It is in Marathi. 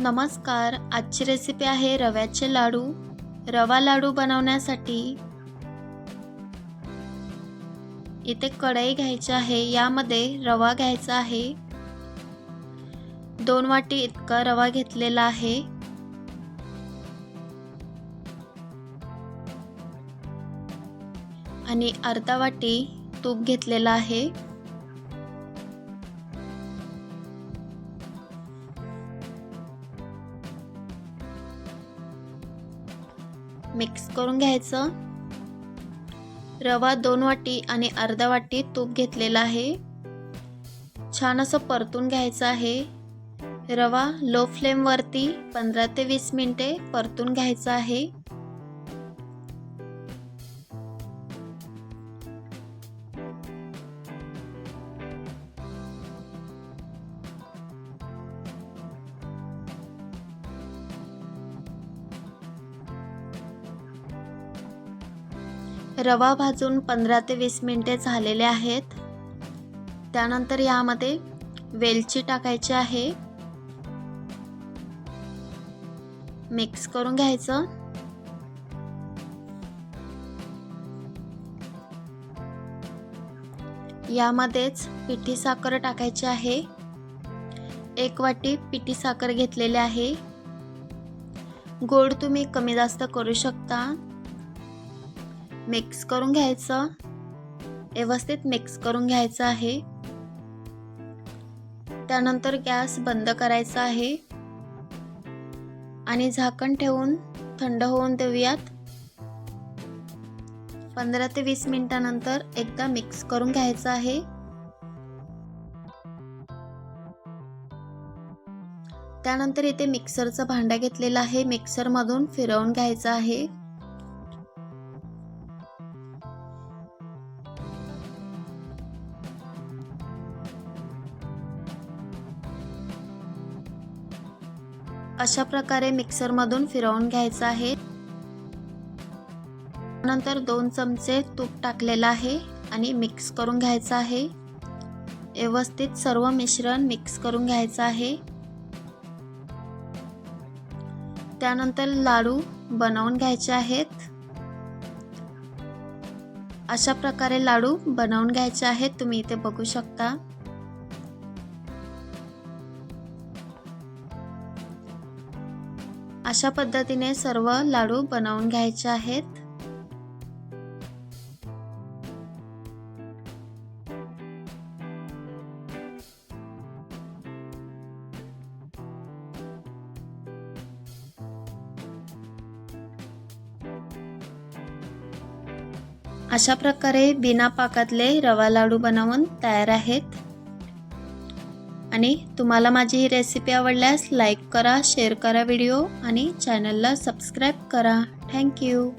नमस्कार आजची रेसिपी आहे रव्याचे लाडू. रवा लाडू बनवण्यासाठी इथे कढई घ्यायची आहे यामध्ये रवा घ्यायचा आहे. दोन वाटी इतका रवा घेतलेला आहे. आणि अर्धा वाटी तूप घेतलेला आहे. मिक्स करून घ्यायचं. रवा दोन वाटी आणि अर्धा वाटी तूप घेतलेला आहे. छान असं परतून घ्यायचं आहे. रवा लो फ्लेमवरती पंधरा ते वीस मिनटे परतून घ्यायचा आहे. रवा भाजून पंधरा ते वीस मिनटे झालेले आहेत. त्यानंतर यामध्ये वेलची टाकायची आहे. मिक्स करून घ्यायचं. यामध्येच पिठी साखर टाकायची आहे. एक वाटी पिठी साखर घेतलेली आहे. गोड तुम्ही कमी जास्त करू शकता. मिक्स करून घ्यायचं. व्यवस्थित मिक्स करून घ्यायचं आहे. त्यानंतर गॅस बंद करायचा आहे. आणि झाकण ठेवून थंड होऊन देऊयात. पंधरा ते वीस मिनिटानंतर एकदा मिक्स करून घ्यायचं आहे. त्यानंतर इथे मिक्सरचं भांडा घेतलेला आहे. मिक्सरमधून फिरवून घ्यायचं आहे. अशा प्रकारे मिक्सरमधून फिरवून घ्यायचं आहे. नंतर दोन चमचे तूप टाकलेलं आहे आणि मिक्स करून घ्यायचं आहे. व्यवस्थित सर्व मिश्रण मिक्स करून घ्यायचं आहे. त्यानंतर लाडू बनवून घ्यायचे आहेत. अशा प्रकारे लाडू बनवून घ्यायचे आहेत. तुम्ही इथे बघू शकता. अशा पद्धतीने सर्व लाडू बनवून घ्यायचे आहेत. अशा प्रकारे बिना पाकातले रवा लाडू बनवून तयार आहेत. आणि तुम्हाला माझी ही रेसिपी आवडल्यास लाईक करा शेअर करा व्हिडिओ आणि चॅनलला सबस्क्राईब करा. थँक्यू